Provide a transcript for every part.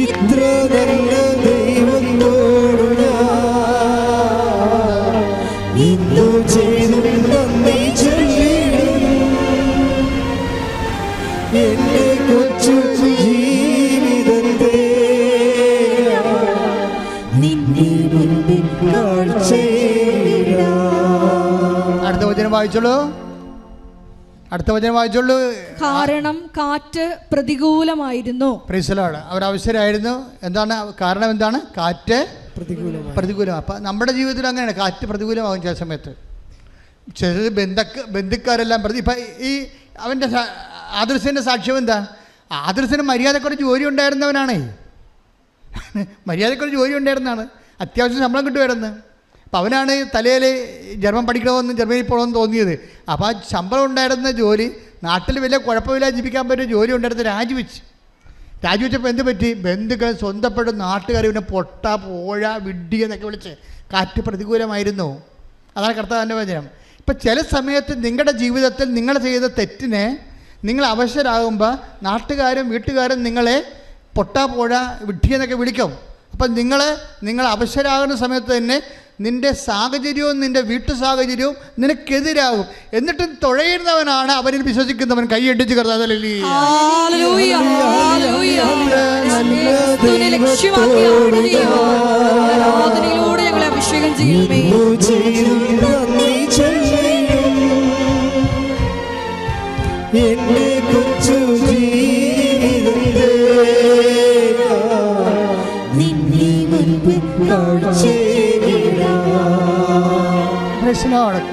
ഇത്ര നല്ല ദൈവത്തോടു ഞാൻ ഇന്നു ചെയ്തും നന്ദി ചൊല്ലിടും. എന്റെ കൊച്ചു ജീവിതത്തെ നിന്നെ മുൻപിൽ കാഴ്ചയിടാം. അടുത്ത വചനം വായിച്ചോളൂ. അടുത്ത വചനം വായിച്ചുള്ളൂ കാരണം കാറ്റ് പ്രതികൂലമായിരുന്നു. പ്രീസലാണ് അവർ അവസരമായിരുന്നു എന്താണ്? കാരണം എന്താണ്? കാറ്റ് പ്രതികൂലം പ്രതികൂലം അപ്പം നമ്മുടെ ജീവിതത്തിൽ അങ്ങനെയാണ്. കാറ്റ് പ്രതികൂലമാകും ചില സമയത്ത്. ചില ബന്ധക്ക ബന്ധുക്കാരെല്ലാം പ്രതി ഇപ്പം ഈ അവന്റെ ആദർശന്റെ സാക്ഷ്യം എന്താ? ആദർശന് മര്യാദക്കൊരു ജോലി ഉണ്ടായിരുന്നവനാണേ. മര്യാദക്കൊരു ജോലി ഉണ്ടായിരുന്നതാണ്. അത്യാവശ്യം ശമ്പളം കിട്ടുമായിരുന്നു. അപ്പം അവനാണ് തലയിൽ ജർമ്മൻ പഠിക്കണമെന്ന് ജർമ്മനിയിൽ പോകണമെന്ന് തോന്നിയത്. അപ്പോൾ ആ ശമ്പളം ഉണ്ടായിരുന്ന ജോലി നാട്ടിൽ വലിയ കുഴപ്പമില്ല ജീവിക്കാൻ പറ്റിയ ജോലി ഉണ്ടായിരുന്ന രാജിവെച്ച്. രാജിവെച്ചപ്പോൾ എന്ത് പറ്റി? ബന്ധുക്കൾ സ്വന്തപ്പെട്ട നാട്ടുകാർ പിന്നെ പൊട്ട പോഴ വിഡ്ഡി എന്നൊക്കെ വിളിച്ച് കാറ്റ് പ്രതികൂലമായിരുന്നു. അതാണ് കർത്താവിന്റെ വചനം. ഇപ്പം ചില സമയത്ത് നിങ്ങളുടെ ജീവിതത്തിൽ നിങ്ങൾ ചെയ്ത തെറ്റിനെ നിങ്ങൾ അവശരാകുമ്പോൾ നാട്ടുകാരും വീട്ടുകാരും നിങ്ങളെ പൊട്ടാ പോഴ വിഡ്ഢി എന്നൊക്കെ വിളിക്കും. അപ്പം നിങ്ങൾ നിങ്ങൾ അവശരാകുന്ന സമയത്ത് തന്നെ നിന്റെ സാഹചര്യവും നിന്റെ വീട്ടു സാഹചര്യവും നിനക്കെതിരാകും എന്നിട്ടും തുഴയുന്നവനാണ് അവനിൽ വിശ്വസിക്കുന്നവൻ. കൈയടിച്ച് ആരാധിക്കുക. ഞങ്ങളെ അഭിഷേകം കൊച്ചു ജീവിതത്തെ നിന്നെ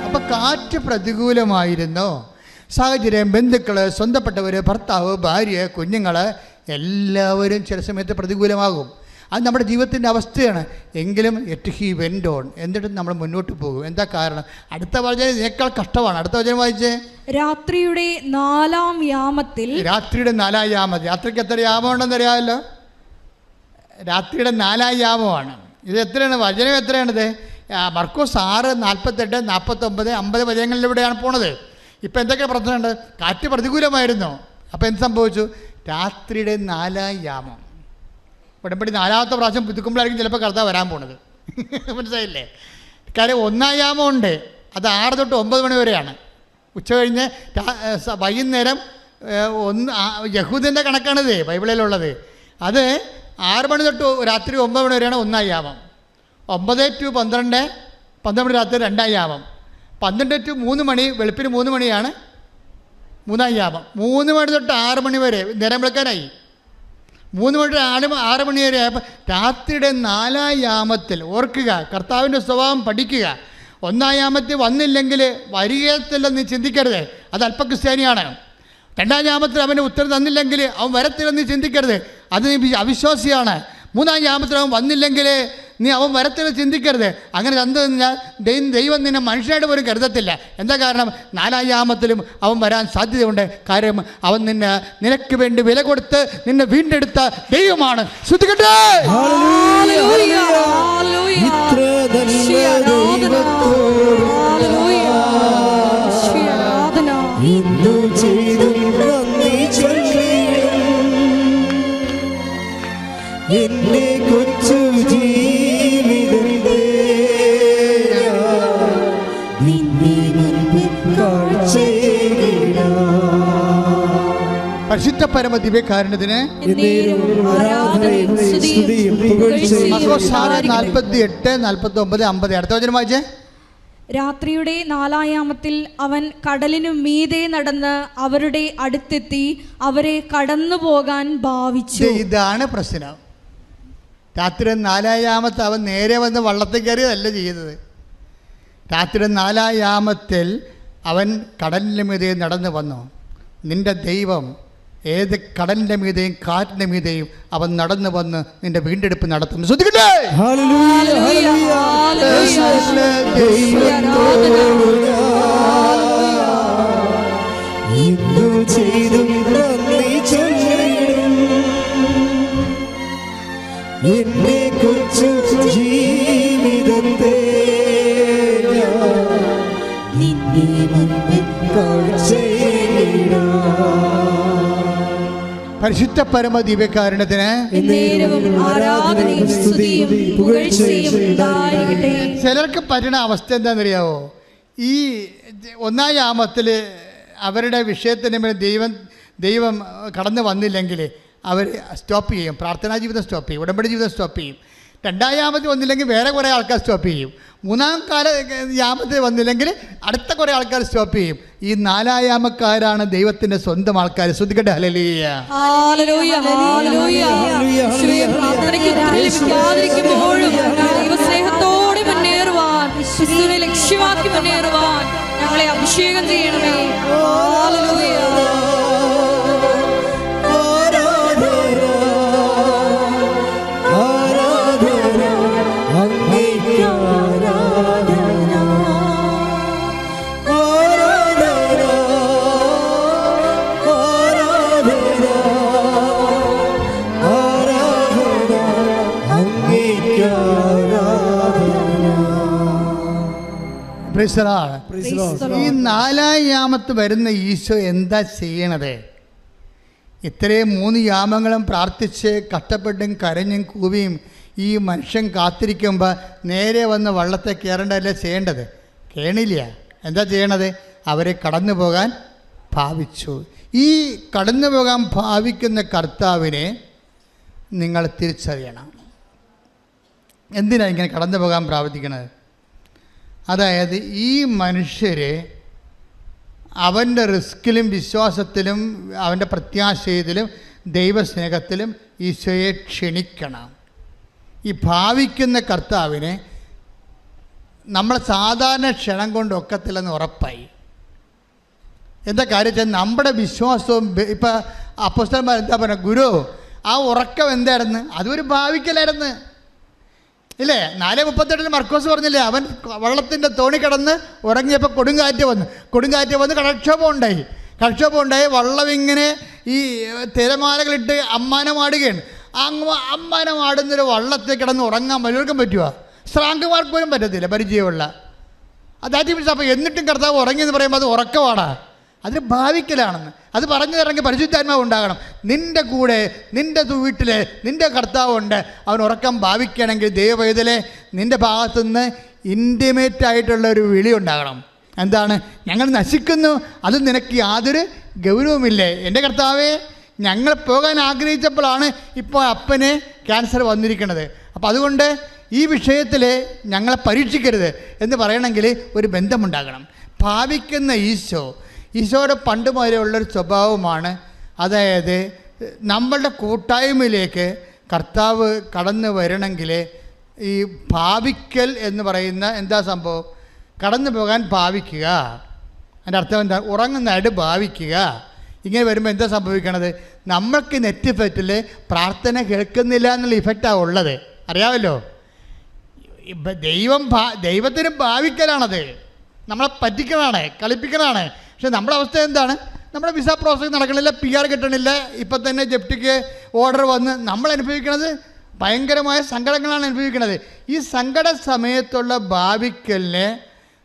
അപ്പം കാറ്റ് പ്രതികൂലമായിരുന്നു? സാഹചര്യം ബന്ധുക്കൾ സ്വന്തപ്പെട്ടവർ ഭർത്താവ് ഭാര്യ കുഞ്ഞുങ്ങൾ എല്ലാവരും ചില സമയത്ത് പ്രതികൂലമാകും. അത് നമ്മുടെ ജീവിതത്തിന്റെ അവസ്ഥയാണ്. എങ്കിലും എറ്റ് ഹി വെൻഡ് ഓൺ എന്നിട്ട് നമ്മൾ മുന്നോട്ട് പോകും. എന്താ കാരണം? അടുത്ത വചനം ഇതിനേക്കാൾ കഷ്ടമാണ്. അടുത്ത വചനം വായിച്ചേ. രാത്രിയുടെ നാലാം യാമത്തിൽ രാത്രിയുടെ നാലാം യാമം രാത്രിക്ക് എത്ര യാമം ഉണ്ടെന്ന് അറിയാമല്ലോ? രാത്രിയുടെ നാലാം യാമമാണ്. ഇത് എത്രയാണ്? വചനം എത്രയാണിത്? മർക്കോസ് ആറ് നാൽപ്പത്തെട്ട് നാൽപ്പത്തൊമ്പത് അമ്പത് വചനങ്ങളിലൂടെയാണ് പോണത്. ഇപ്പം എന്തൊക്കെ പ്രശ്നമുണ്ട്? കാറ്റ് പ്രതികൂലമായിരുന്നു. അപ്പോൾ എന്ത് സംഭവിച്ചു? രാത്രിയുടെ നാലാം യാമം ഉടമ്പടി നാലാമത്തെ പ്രാവശ്യം പുതുക്കുമ്പോഴായിരിക്കും ചിലപ്പോൾ കർത്താവ് വരാൻ പോണത്. മനസ്സിലായില്ലേ? കാര്യം ഒന്നാം യാമം ഉണ്ട്. അത് ആറ് തൊട്ട് ഒമ്പത് മണി വരെയാണ്. ഉച്ച കഴിഞ്ഞ് വൈകുന്നേരം ഒന്ന് യഹൂദന്റെ കണക്കാണിത് ബൈബിളിലുള്ളത്. അത് ആറ് മണി തൊട്ട് രാത്രി ഒമ്പത് മണി വരെയാണ് ഒന്നാം യാമം ഒമ്പത് ടു പന്ത്രണ്ട് പന്ത്രണ്ട് രാത്രി രണ്ടാം യാമം പന്ത്രണ്ട് ടു മൂന്ന് മണി വെളുപ്പിന് മൂന്ന് മണിയാണ് മൂന്നാം യാമം മൂന്ന് മണി തൊട്ട് ആറ് മണി വരെ നേരം വിളക്കാനായി. മൂന്ന് മണി ആറ് ആറ് മണി വരെ രാത്രിയുടെ നാലാം യാമത്തിൽ ഓർക്കുക കർത്താവിന്റെ സ്വഭാവം പഠിക്കുക. ഒന്നാം യാമത്തിൽ വന്നില്ലെങ്കിൽ വരികത്തില്ലെന്ന് ചിന്തിക്കരുത്. അത് അല്പക്രിസ്ത്യാനിയാണ് രണ്ടാം യാമത്തിൽ അവന് ഉത്തരം തന്നില്ലെങ്കിൽ അവൻ വരത്തില്ലെന്ന് ചിന്തിക്കരുത്. അത് അവിശ്വാസിയാണ്. മൂന്നാം യാമത്തിൽ അവൻ വന്നില്ലെങ്കിൽ നീ അവൻ വരത്തില്ല ചിന്തിക്കരുത്. അങ്ങനെ തന്നു കഴിഞ്ഞാൽ ദൈവം ദൈവം നിന്നെ മനുഷ്യനായിട്ട് പോലും കരുതത്തില്ല. എന്താ കാരണം? നാലായാമത്തിലും അവൻ വരാൻ സാധ്യതയുണ്ട്. കാര്യം അവൻ നിന്നെ നിനക്ക് വേണ്ടി വില കൊടുത്ത് നിന്നെ വീണ്ടെടുത്ത ദൈവമാണ്. ശ്രദ്ധിക്കട്ടെ? പരിശുദ്ധ പരമ ദിവ്യകാരണത്തിന്. നാൽപ്പത്തി എട്ട് നാൽപ്പത്തി ഒമ്പത് അമ്പത്. അടുത്ത വചനം വായിച്ചേ. രാത്രിയുടെ നാലായാമത്തിൽ അവൻ കടലിനു മീതെ നടന്ന് അവരുടെ അടുത്തെത്തി അവരെ കടന്നു പോകാൻ ഭാവിച്ചു ഇതാണ് പ്രശ്നം. രാത്രി നാലായാമത്ത് അവൻ നേരെ വന്ന് വള്ളത്തിൽ കയറിയതല്ല ചെയ്യുന്നത്. രാത്രി നാലായാമത്തിൽ അവൻ കടലിന് മീതെ നടന്നു വന്നു. നിന്റെ ദൈവം ഏത് കടലിന്റെ മീതെയും കാറ്റിന്റെ മീതെയും അവൻ നടന്നു വന്ന് നിന്റെ വീണ്ടെടുപ്പ് നടത്തും ശ്രദ്ധിക്കട്ടെ? Hallelujah, hallelujah. മുൻപിൽ പരമ ദിവ്യകാരണത്തിന് ചിലർക്ക് പറ്റുന്ന അവസ്ഥ എന്താണെന്നറിയാവോ? ഈ ഒന്നാം യാമത്തിൽ അവരുടെ വിഷയത്തിന് മേൽ ദൈവം ദൈവം കടന്നു വന്നില്ലെങ്കിൽ അവർ സ്റ്റോപ്പ് ചെയ്യും. പ്രാർത്ഥനാ ജീവിതം സ്റ്റോപ്പ് ചെയ്യും. ഉടമ്പടി ജീവിതം സ്റ്റോപ്പ് ചെയ്യും. രണ്ടാം യാമത്തിൽ വന്നില്ലെങ്കിൽ വേറെ കുറേ ആൾക്കാർ സ്റ്റോപ്പ് ചെയ്യും. മൂന്നാം കാല യാമത്തിൽ വന്നില്ലെങ്കിൽ അടുത്ത കുറേ ആൾക്കാർ സ്റ്റോപ്പ് ചെയ്യും. ഈ നാലായാമക്കാരാണ് ദൈവത്തിന്റെ സ്വന്തം ആൾക്കാർ ശ്രദ്ധിക്കട്ടെ. ഹലലീയ ദൈവസ്നേഹത്തോടെ മുന്നേറുവാൻ ലക്ഷ്യമാക്കി മുന്നേറുവാൻ ഞങ്ങളെ അഭിഷേകം ചെയ്യണമേ. ഈ നാലാം യാമത്ത് വരുന്ന ഈശോ എന്താ ചെയ്യണത്? ഇത്രയും മൂന്ന് യാമങ്ങളും പ്രാർത്ഥിച്ച് കഷ്ടപ്പെട്ടും കരഞ്ഞും കൂവിയും ഈ മനുഷ്യൻ കാത്തിരിക്കുമ്പോൾ നേരെ വന്ന് വള്ളത്തെ കയറേണ്ടതല്ലേ ചെയ്യേണ്ടത്? കേണില്ല. എന്താ ചെയ്യണത്? അവരെ കടന്നു പോകാൻ ഭാവിച്ചു. ഈ കടന്നു പോകാൻ ഭാവിക്കുന്ന കർത്താവിനെ നിങ്ങൾ തിരിച്ചറിയണം. എന്തിനാണ് ഇങ്ങനെ കടന്നു പോകാൻ പ്രാർത്ഥിക്കണത്? അതായത് ഈ മനുഷ്യരെ അവന്റെ റിസ്കിലും വിശ്വാസത്തിലും അവന്റെ പ്രത്യാശയത്തിലും ദൈവസ്നേഹത്തിലും ഈശോയെ ക്ഷണിക്കണം. ഈ ഭാവിക്കുന്ന കർത്താവിനെ നമ്മൾ സാധാരണ ക്ഷണം കൊണ്ട് ഒക്കത്തില്ലെന്ന് ഉറപ്പായി. എന്താ കാര്യം വെച്ചാൽ നമ്മുടെ വിശ്വാസവും ഇപ്പം അപ്പുസ്തകന്മാർ എന്താ പറയുക ഗുരു ആ ഉറക്കം എന്തായിരുന്നു? അതൊരു ഭാവിക്കലായിരുന്നു. ഇല്ലേ? നാല് മുപ്പത്തെട്ടിന് മർക്കോസ് പറഞ്ഞില്ലേ അവൻ വള്ളത്തിന്റെ തോണി കിടന്ന് ഉറങ്ങിയപ്പോൾ കൊടുങ്കാറ്റ് വന്നു. കൊടുങ്കാറ്റ് വന്ന് കടക്ഷോഭം ഉണ്ടായി. കടക്ഷോഭം ഉണ്ടായി വള്ളം ഇങ്ങനെ ഈ തിരമാലകളിട്ട് അമ്മാനമാടുകയാണ്. അങ്ങ് അമ്മാനമാടുന്നൊരു വള്ളത്തിൽ കിടന്ന് ഉറങ്ങാൻ പലർക്കും പറ്റുമോ ശ്രാങ്കമാർക്ക് പോലും പറ്റത്തില്ല പരിചയമുള്ള. അതാറ്റി അപ്പോൾ എന്നിട്ടും കർത്താവ് ഉറങ്ങി എന്ന് പറയുമ്പോൾ അത് ഉറക്കമാണ് അത് ഭാവിക്കലാണെന്ന്. അത് പറഞ്ഞു തരണമെങ്കിൽ പരിശുദ്ധാത്മാവ് ഉണ്ടാകണം. നിന്റെ കൂടെ നിന്റെ വീട്ടിൽ നിന്റെ കർത്താവുണ്ട്. അവൻ ഉറക്കം ഭാവിക്കണമെങ്കിൽ ദൈവവേദലെ നിന്റെ ഭാഗത്തുനിന്ന് ഇന്റിമേറ്റ് ആയിട്ടുള്ള ഒരു വിളി ഉണ്ടാകണം. എന്താണ്? ഞങ്ങൾ നശിക്കുന്നു. അത് നിനക്ക് യാതൊരു ഗൗരവമില്ലേ? എന്റെ കർത്താവേ ഞങ്ങൾ പോകാൻ ആഗ്രഹിച്ചപ്പോഴാണ് ഇപ്പോൾ അപ്പന് ക്യാൻസർ വന്നിരിക്കുന്നത്. അപ്പോൾ അതുകൊണ്ട് ഈ വിഷയത്തിൽ ഞങ്ങളെ പരീക്ഷിക്കരുത് എന്ന് പറയണമെങ്കിൽ ഒരു ബന്ധമുണ്ടാകണം. ഭാവിക്കുന്ന ഈശോ ഈശോയുടെ പണ്ട് മുതലേ ഉള്ളൊരു സ്വഭാവമാണ്. അതായത് നമ്മളുടെ കൂട്ടായ്മയിലേക്ക് കർത്താവ് കടന്നു വരണമെങ്കിൽ ഈ ഭാവിക്കൽ എന്ന് പറയുന്ന എന്താ സംഭവം? കടന്നു പോകാൻ ഭാവിക്കുക. അതിന്റെ അർത്ഥം എന്താ? ഉറങ്ങുന്നതായിട്ട് ഭാവിക്കുക. ഇങ്ങനെ വരുമ്പോൾ എന്താ സംഭവിക്കണത്? നമ്മൾക്ക് നെറ്റ് ഇഫക്റ്റിൽ പ്രാർത്ഥന കേൾക്കുന്നില്ല എന്നുള്ള ഇഫക്റ്റാണ് ഉള്ളത്. അറിയാമല്ലോ ദൈവം ദൈവത്തിന് ഭാവിക്കലാണത്. നമ്മളെ പറ്റിക്കണതാണ് കളിപ്പിക്കണതാണ്. പക്ഷെ നമ്മുടെ അവസ്ഥ എന്താണ്? നമ്മുടെ വിസ പ്രോസസ്സ് നടക്കണില്ല പി ആർ കിട്ടണില്ല. ഇപ്പം തന്നെ ജപ്റ്റിക്ക് ഓർഡർ വന്ന് നമ്മൾ അനുഭവിക്കുന്നത് ഭയങ്കരമായ സങ്കടങ്ങളാണ് അനുഭവിക്കുന്നത് ഈ സങ്കട സമയത്തുള്ള ഭാവിക്കലിന്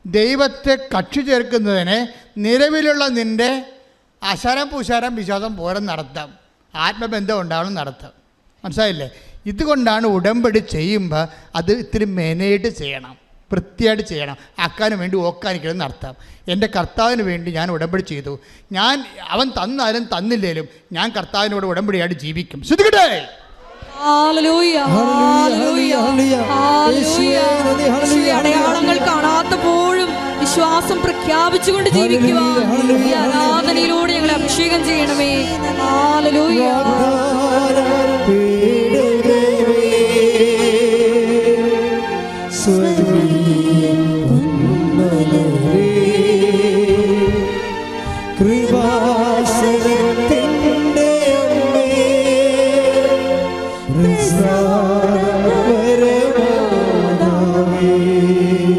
ദൈവത്തെ കക്ഷി ചേർക്കുന്നതിന് നിലവിലുള്ള നിന്റെ അശരം പുശാരം വിശ്വാസം പോരം നടത്താം. ആത്മബന്ധം ഉണ്ടാവണം നടത്താം. മനസ്സിലായില്ലേ? ഇതുകൊണ്ടാണ് ഉടമ്പടി ചെയ്യുമ്പോൾ അത് ഇത്തിരി മെനയിട്ട് ചെയ്യണം. വൃത്തിയായിട്ട് ചെയ്യണം. അക്കാനും വേണ്ടി ഓക്കാനിക്കണം നടത്താം എന്റെ കർത്താവിന് വേണ്ടി ഞാൻ ഉടമ്പടി ചെയ്തു. ഞാൻ അവൻ തന്നാലും തന്നില്ലേലും ഞാൻ കർത്താവിനോട് ഉടമ്പടിയായിട്ട് ജീവിക്കും. ശ്രദ്ധിക്കട്ടെ? അടയാളങ്ങൾ കാണാത്തപ്പോഴും വിശ്വാസം പ്രഖ്യാപിച്ചുകൊണ്ട് ജീവിക്കുക. ആരാധനയിലൂടെ ഞങ്ങളെ അഭിഷേകം ചെയ്യണമേ. ഹല്ലേലൂയ.